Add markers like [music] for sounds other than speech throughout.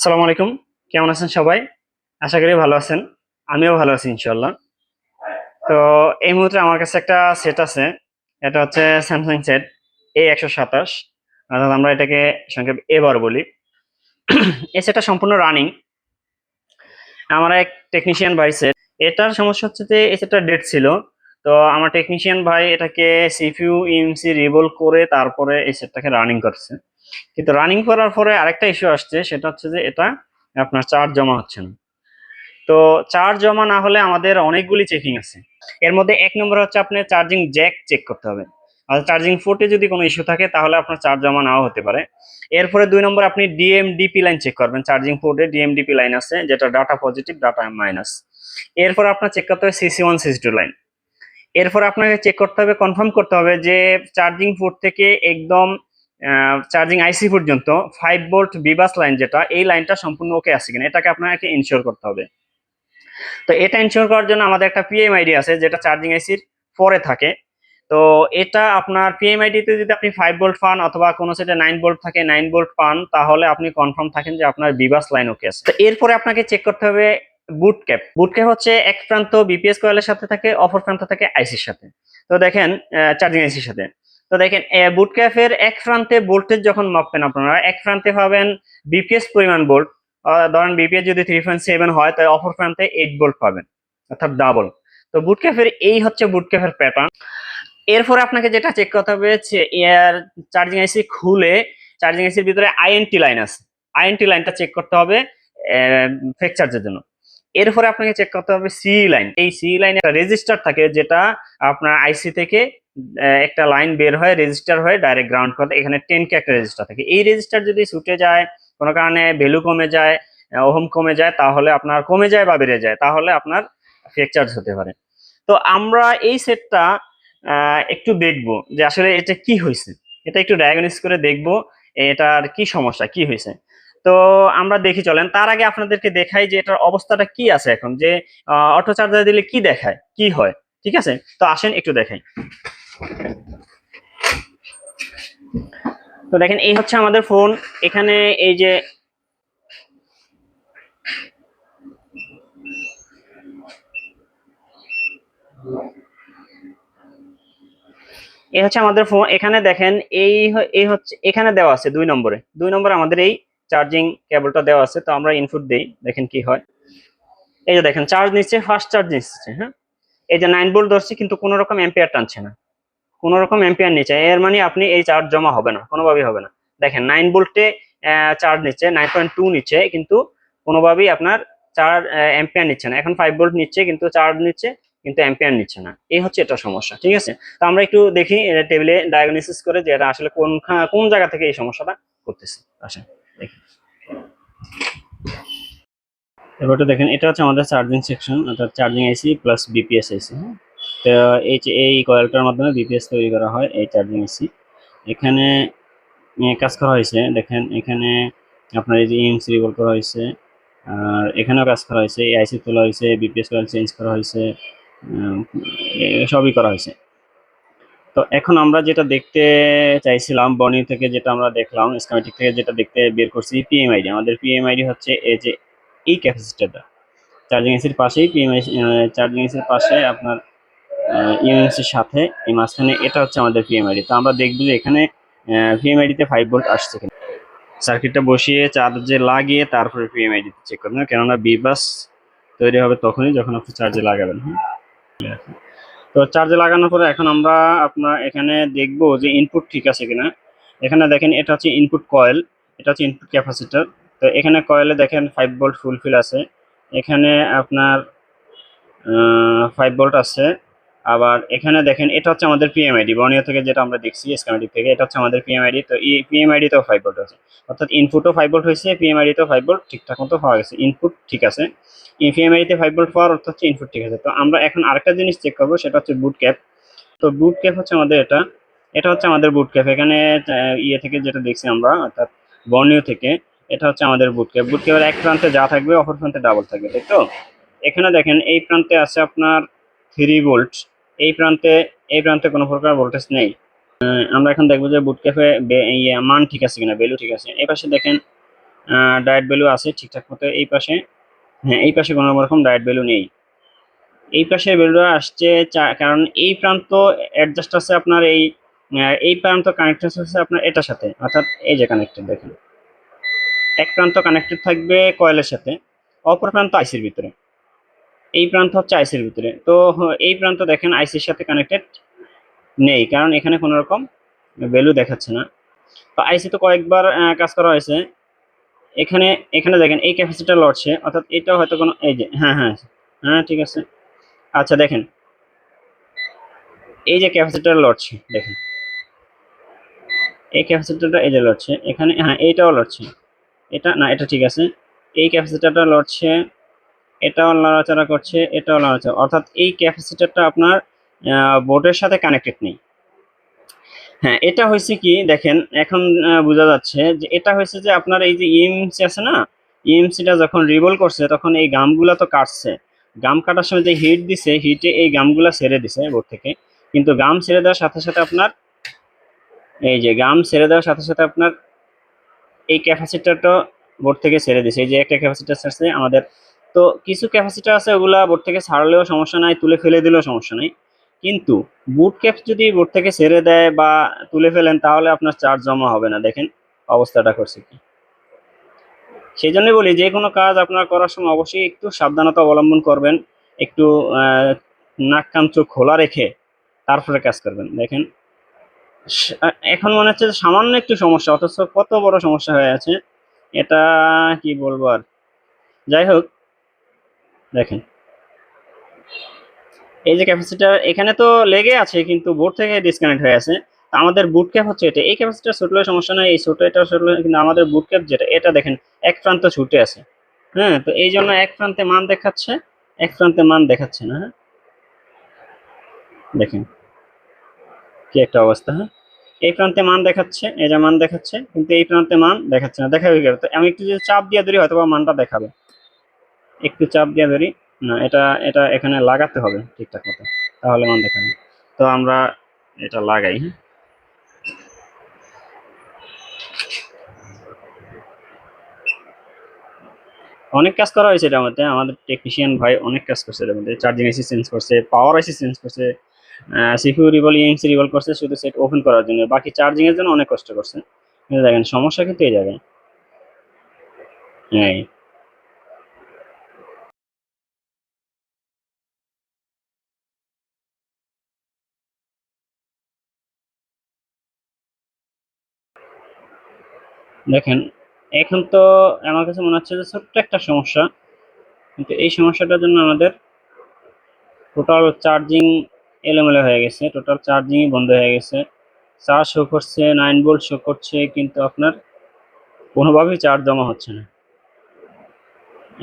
আসসালামু আলাইকুম। কেমন আছেন সবাই? আশা করি ভালো আছেন। আমিও ভালো আছি ইনশাল্লাহ তো এই মুহূর্তে আমার কাছে একটা সেট আছে। এটা হচ্ছে স্যামসাং সেট এ একশো সাতাশ। অর্থাৎ আমরা এটাকে সংক্ষেপ এবার বলি। [clears throat] এই সেটটা সম্পূর্ণ রানিং আমার এক টেকনিশিয়ান ভাই সেট এটার সমস্যা হচ্ছে যে এই সেটটা ডেট ছিল। তো আমার টেকনিশিয়ান ভাই এটাকে সিপিইউ ইএমসি রিভল করে তারপরে এই সেটটাকে রানিং করছে। কিন্তু রানিং করার পরে আরেকটা ইস্যু আসছে, সেটা হচ্ছে যে এটা আপনার চার্জ জমা হচ্ছে না। তো চার্জ জমা না হলে আমাদের অনেকগুলি চেকিং আছে। এর মধ্যে এক নম্বর হচ্ছে আপনার চার্জিং জ্যাক চেক করতে হবে। আর চার্জিং ফোর্টে যদি কোনো ইস্যু থাকে, তাহলে আপনার চার্জ জমা নাও হতে পারে। এরপরে দুই নম্বর, আপনি ডিএমডিপি লাইন চেক করবেন। চার্জিং পোর্টে ডিএমডিপি লাইন আছে, যেটা ডাটা পজিটিভ ডাটা মাইনাস এরপর আপনার চেক করতে হবে CC one CC two line এরপর আপনাকে চেক করতে হবে কনফার্ম করতে হবে যে চার্জিং পোর্ট থেকে একদম চার্জিং আইসি পর্যন্ত ফাইভ ভোল্ট বিবাস লাইন যেটা, এই লাইনটা সম্পূর্ণ ওকে আছে কিনা, এটাকে আপনাকে ইনশিওর করতে হবে। তো এটা ইনশিওর করার জন্য আমাদের একটা পিএম আইডি আছে, যেটা চার্জিং আইসির পরে থাকে। তো এটা আপনার পিএম আইডিতে যদি আপনি ফাইভ ভোল্ট পান অথবা কোনো সেটে নাইন ভোল্ট থাকে নাইন ভোল্ট পান, তাহলে আপনি কনফার্ম থাকেন যে আপনার বিবাস লাইন ওকে আছে। তো এরপরে আপনাকে চেক করতে হবে বুট ক্যাপ বুট ক্যাপ হচ্ছে এক প্রান্ত বিপিএস কয়েলের সাথে থাকে, অপর প্রান্ত থাকে আইসির সাথে। তো দেখেন চার্জিং আইসির সাথে। তো দেখেন বুট ক্যাফের এক প্রান্তে ভোল্টেজ যখন মাপবেন আপনারা, এক প্রান্তে পাবেন বিপিএস পরিমাণ ভোল্ট ধরেন বিপিএস যদি থ্রি পয়েন্ট সেভেন হয়, তাহলে অপর প্রান্তে এইট ভোল্ট পাবেন, অর্থাৎ ডাবল তো বুট ক্যাফের এই হচ্ছে বুট ক্যাফের প্যাটার্ন এরপরে আপনাকে যেটা চেক করতে হবে এয়ার চার্জিং আইসি খুলে চার্জিং আইসির ভিতরে আইএনটি লাইন আছে। আইএনটি লাইনটা চেক করতে হবে ফেক চার্জের জন্য। এরপরে আপনাকে চেক করতে হবে সি লাইন এই সি লাইনে একটা রেজিস্টার থাকে যেটা আপনার আইসি থেকে একটা লাইন বের হয় রেজিস্টার হয়ে ডাইরেক্ট গ্রাউন্ড করে এখানে টেন কে একটা রেজিস্টার থাকে। এই রেজিস্টার যদি ছুটে যায়, কোনো কারণে ভ্যালু কমে যায় ওহম কমে যায়, তাহলে আপনার কমে যায় বা বেড়ে যায়, তাহলে আপনার ফেক হতে পারে। তো আমরা এই সেটটা একটু দেখব যে আসলে এটা কি হয়েছে। এটা একটু ডায়াগনোস করে দেখব এটার কি সমস্যা, কি হয়েছে। তো আমরা দেখি, চলেন। তার আগে আপনাদেরকে দেখাই যে এটার অবস্থাটা কি আছে এখন, যে অটো চার্জার দিলে কি দেখায়, কি হয়, ঠিক আছে? তো আসেন একটু দেখাই। তো দেখেন, এই হচ্ছে আমাদের ফোন। এখানে এই যে এই হচ্ছে আমাদের ফোন। এখানে দেখেন, এই এই হচ্ছে, এখানে দেওয়া আছে দুই নম্বরে। দুই নম্বরে আমাদের এই চার্জিং কেবলটা দেওয়া আছে, তো আমরা ইনপুট দেই, দেখেন কি হয়। এই যে দেখেন চার্জ নিচ্ছে ফাস্ট চার্জ নিচ্ছে হ্যাঁ? এই যে নাইন বোল্ট ধরছে, কিন্তু কোনো রকম এম্পিয়ার টানছে না। কোনো রকম এম্পিয়ার নিচ্ছে এর মানে আপনি এই চার্জ জমা হবে না, কোনোভাবেই হবে না। দেখেন নাইন ভোল্টে চার্জ নিচ্ছে নাইন পয়েন্ট টু নিচ্ছে, কিন্তু কোনোভাবেই আপনার চার্জ এম্পিয়ার নিচ্ছে না। এখন ফাইভ ভোল্ট নিচ্ছে, কিন্তু চার্জ নিচ্ছে, কিন্তু এম্পিয়ার নিচ্ছে না। এই হচ্ছে এটা সমস্যা, ঠিক আছে? তো আমরা একটু দেখি টেবিলে ডায়াগনোসিস করে যে এটা আসলে কোন কোন জায়গা থেকে এই সমস্যাটা করতেছে। আসেন, দেখি। এবারটা দেখেন, এটা হচ্ছে আমাদের চার্জিং সেকশন অর্থাৎ charging IC plus BPS IC হ্যাঁ? তো এই এই কয়েলটার মাধ্যমে বিপিএস তৈরি করা হয়, এই চার্জিং আইসি এখানে কাজ করা হয়েছে, দেখেন, এখানে আপনার এই যে ইএমসি রিভল করা হয়েছে, আর এখানেও কাজ করা হয়েছে আইসি তোলা হয়েছে বিপিএস কয়েল চেঞ্জ করা হয়েছে সবই করা হয়েছে। তো এখন আমরা যেটা দেখতে চাইছিলাম, বনি থেকে যেটা আমরা দেখলাম স্কামেটিক থেকে যেটা দেখতে বের করছি পিএমআইডি আমাদের পিএমআইডি হচ্ছে এই যে এই ক্যাপাসিটারটা চার্জিং এসির পাশেই পিএমআই চার্জিং এসির পাশে আপনার ইউএনসির সাথে এই মাঝখানে এটা হচ্ছে আমাদের পিএমআইডি তো আমরা দেখব যে এখানে পিএমআইডিতে ফাইভ ভোল্ট আসছে কিনা। সার্কিটটা বসিয়ে চার্জে লাগিয়ে তারপরে পিএমআইডিতে চেক করবেন। কেননা বিবাস তৈরি হবে তখনই যখন আপনি চার্জে লাগাবেন হ্যাঁ? তো চার্জে লাগানোর পরে এখন আমরা আপনার এখানে দেখব যে ইনপুট ঠিক আছে কিনা। এখানে দেখেন এটা হচ্ছে ইনপুট কয়েল এটা হচ্ছে ইনপুট ক্যাপাসিটার তো এখানে কয়েলে দেখেন ফাইভ ভোল্ট ফুলফিল আছে। এখানে আপনার ফাইভ ভোল্ট আছে। আবার এখানে দেখেন, এটা হচ্ছে আমাদের পিএমআইডি বর্ণীয় থেকে যেটা আমরা দেখছি স্ক্যামেটিক থেকে, এটা হচ্ছে আমাদের পিএমআইডি তো এই পিএমআইডিতেও ফাইভ ভোল্ট আছে। অর্থাৎ ইনপুটও ফাইভ ভোল্ট হয়েছে পিএমআইডিতেও ফাইভ ভোল্ট ঠিকঠাক মতো পাওয়া গেছে। ইনপুট ঠিক আছে। পিএমআইডিতে ফাইভ ভোল্ট পাওয়ার অর্থ হচ্ছে ইনপুট ঠিক আছে। তো আমরা এখন আরেকটা জিনিস চেক করব, সেটা হচ্ছে বুট ক্যাপ তো বুট ক্যাপ হচ্ছে আমাদের এটা। এটা হচ্ছে আমাদের বুট ক্যাপ এখানে ইয়ে থেকে যেটা দেখছি আমরা, অর্থাৎ বর্ণীয় থেকে, এটা হচ্ছে আমাদের বুট ক্যাপ বুট ক্যাপের এক প্রান্তে যা থাকবে, অপর প্রান্তে ডাবল থাকবে, তাই তো? এখানে দেখেন, এই প্রান্তে আছে আপনার থ্রি ভোল্ট। এই প্রান্তে এই প্রান্তে কোনো প্রকার ভোল্টেজ নেই। আমরা এখন দেখব যে বুট ক্যাফে ইয়ে মান ঠিক আছে কিনা ভ্যালু ঠিক আছে। এই পাশে দেখেন ডায়েট ভ্যালু আছে ঠিকঠাক মতো। এই পাশে হ্যাঁ এই পাশে কোনো রকম ডায়েট ভ্যালু নেই। এই পাশে ভ্যালুটা আসছে কারণ এই প্রান্ত অ্যাডজাস্ট আছে আপনার এই এই প্রান্ত কানেক্টেড আছে আপনার এটার সাথে। অর্থাৎ এই যে কানেক্টেড দেখেন। এক প্রান্ত কানেক্টেড থাকবে কয়েলের সাথে, অপর প্রান্ত আইসির ভিতরে। এই প্রান্ত হচ্ছে আইসির ভিতরে। তো, এই প্রান্ত দেখেন আইসির সাথে কানেক্টেড নেই, কারণ এখানে কোনো রকম ভ্যালু দেখাচ্ছে না। তো আইসি তো কয়েকবার কাজ করা হয়েছে। এখানে এখানে দেখেন এই ক্যাপাসিটার লড়ছে, অর্থাৎ এটা হয়তো কোনো, এই যে হ্যাঁ হ্যাঁ হ্যাঁ ঠিক আছে। আচ্ছা দেখেন। এই যে ক্যাপাসিটার লড়ছে, দেখেন। এই ক্যাপাসিটারটা এই যে লড়ছে, এখানে হ্যাঁ এইটাও লড়ছে। এটা, না, এটা ঠিক আছে। এই ক্যাপাসিটারটা লড়ছে এটাও নড়াচড়া করছে, এটাও নড়াচড়া। অর্থাৎ এই ক্যাপাসিটারটা আপনার বোর্ডের সাথে কানেক্টেড নেই। হ্যাঁ এটা হয়েছে কি, দেখেন, এখন বোঝা যাচ্ছে যে এটা হয়েছে যে আপনার এই যে ইএমসি আছে না ইএমসিটা যখন রিভল করছে, তখন এই গামগুলা তো কাটছে। গাম কাটার সময় যে হিট দিছে হিটে এই গামগুলা ছেড়ে দিছে বোর্ড থেকে। কিন্তু গাম ছেড়ে দেওয়ার সাথে সাথে আপনার, এই যে গাম ছেড়ে দেওয়ার সাথে সাথে আপনার এই ক্যাপাসিটারটা বোর্ড থেকে ছেড়ে দিছে। এই যে একটা ক্যাপাসিটার ছাড়ছে, আমাদের তো কিছু ক্যাপাসিটার আছে, ওগুলা বোর্ড থেকে ছাড়লেও সমস্যা নাই, তুলে ফেলে দিলেও সমস্যা নাই। কিন্তু বুট ক্যাপ যদি বোর্ড থেকে ছেড়ে দেয় বা তুলে ফেলেন, তাহলে আপনার চার্জ জমা হবে না। দেখেন অবস্থাটা করছে কি। সেই জন্যই বলি, যে কোনো কাজ আপনার করার সময় অবশ্যই একটু সাবধানতা অবলম্বন করবেন, একটু নাক কান চোখ খোলা রেখে তারপরে কাজ করবেন। দেখেন এখন মনে হচ্ছে সামান্য একটু সমস্যা, অথচ কত বড় সমস্যা হয়ে আছে। এটা কি বলব আর? যাই হোক দেখেন। এই যে ক্যাপাসিটার, এখানে তো লেগে আছে, কিন্তু বোর্ড থেকে ডিসকানেক্ট হয়ে আছে। আমাদের বুট ক্যাপ হচ্ছে এটা। এই ক্যাপাসিটার ছুটলে সমস্যা নাই, এই ছোট এটা ছুটলে কিন্তু আমাদের বুট ক্যাপ যেটা, এটা দেখেন, এক প্রান্ত ছুটে আছে। হ্যাঁ তো এই জন্য এক প্রান্তে মান দেখাচ্ছে, এক প্রান্তে মান দেখাচ্ছে না হ্যাঁ। দেখেন, কি একটা অবস্থা হ্যাঁ। এই প্রান্তে মান দেখাচ্ছে এটা মান দেখাচ্ছে, কিন্তু এই প্রান্তে মান দেখাচ্ছে না। দেখাবে আমি একটু যদি চাপ দিয়ে ধরি হয়তো মানটা দেখাবে। একটু চাপ দিয়ে ধরি। না, এটা এটা এখানে লাগাতে হবে ঠিকঠাক মতো। তাহলে মান দেখাবে। তো আমরা এটা লাগাই হ্যাঁ। অনেক কাজ করা হয়েছে এটার মধ্যে। আমাদের টেকনিশিয়ান ভাই অনেক কাজ করছে এটার মধ্যে। চার্জিং আইসি চেঞ্জ করছে পাওয়ার আইসি চেঞ্জ করছে সিপিউ রিভল ইএমসি রিভল করছে, শুধু সেট ওপেন করার জন্য। বাকি চার্জিং এর জন্য অনেক কষ্ট করছে। দেখেন, সমস্যা কিন্তু এই জায়গায়। এই। দেখেন, এখন তো আমার কাছে মনে হচ্ছে যে ছোট্ট একটা সমস্যা, কিন্তু এই সমস্যাটার জন্য আমাদের টোটাল চার্জিং এলোমেলো হয়ে গেছে টোটাল চার্জিংই বন্ধ হয়ে গেছে। চার্জ শো করছে নাইন ভোল্ট শো করছে, কিন্তু আপনার কোনোভাবেই চার্জ জমা হচ্ছে না।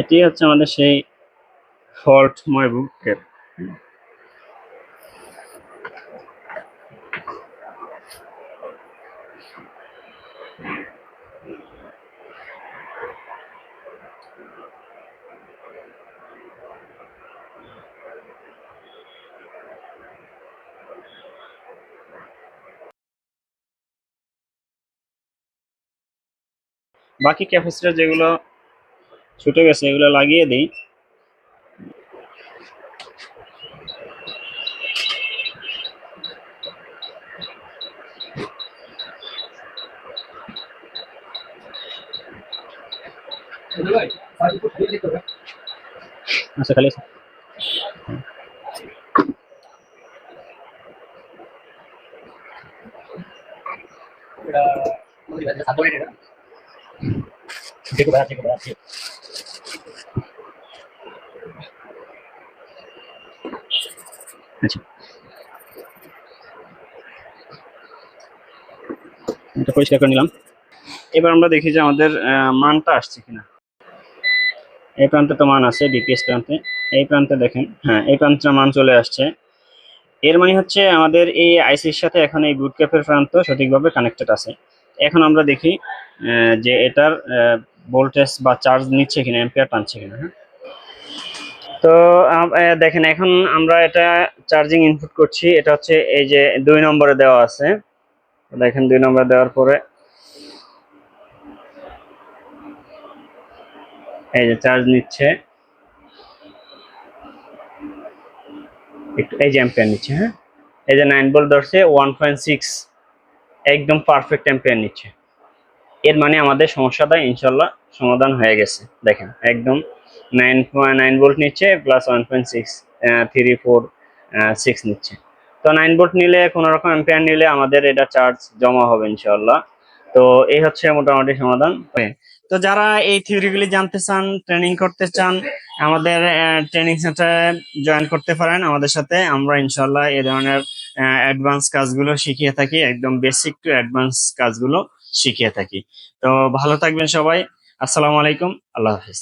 এটি হচ্ছে আমাদের সেই ফল্টময় বুকের। বাকি ক্যাপাসিটার যেগুলো ছুটে গেছে এগুলো লাগিয়ে দিই। আচ্ছা খালি আছে। আচ্ছা এটা পরিষ্কার করে নিলাম। এবার আমরা দেখি যে আমাদের মানটা আসছে কিনা। এই প্রান্তে তো মান আছে ডিপিএস প্রান্তে। এই প্রান্তে দেখেন হ্যাঁ এই প্রান্তে মান চলে আসছে। এর মানে হচ্ছে আমাদের এই আইসির সাথে এখন এই বুট ক্যাপের প্রান্ত সঠিকভাবে কানেক্টেড আছে। এখন আমরা দেখি যে এটার ভোল্টেজ বা চার্জ নিচ্ছে কিনা এম্পিয়ার টানছে কিনা হ্যাঁ? তো দেখেন, এখন আমরা এটা চার্জিং ইনপুট করছি, এটা হচ্ছে এই যে দুই নম্বরে দেওয়া আছে। দেখেন, দুই নম্বরে দেওয়ার পরে এই যে চার্জ নিচ্ছে। একটু, এই যে অ্যাম্পিয়ার নিচ্ছে হ্যাঁ? এই যে নাইন ভোল্ট ধরছে ওয়ান পয়েন্ট সিক্স একদম পারফেক্ট অ্যাম্পিয়ার নিচ্ছে। এর মানে আমাদের সমস্যাটা ইনশাল্লাহ সমাধান হয়ে গেছে। দেখেন, একদম নাইন পয়েন্ট নাইন ভোল্ট নিচ্ছে plus one point six three four six নিচ্ছে। তো নাইন ভোল্ট নিলে, কোনো রকম অ্যাম্পিয়ার নিলে আমাদের এটা চার্জ জমা হবে ইনশাল্লাহ তো এই হচ্ছে মোটামুটি সমাধান। তো যারা এই থিওরিগুলি জানতে চান ট্রেনিং করতে চান, আমাদের ট্রেনিং সেন্টারে জয়েন করতে পারেন। আমাদের সাথে আমরা ইনশাল্লাহ এই ধরনের অ্যাডভান্স কাজগুলো শিখিয়ে থাকি, একদম বেসিক টু অ্যাডভান্স কাজগুলো। শিখিয়ে থাকি। তো ভালো থাকবেন সবাই। আসসালামু আলাইকুম। আল্লাহ হাফিজ।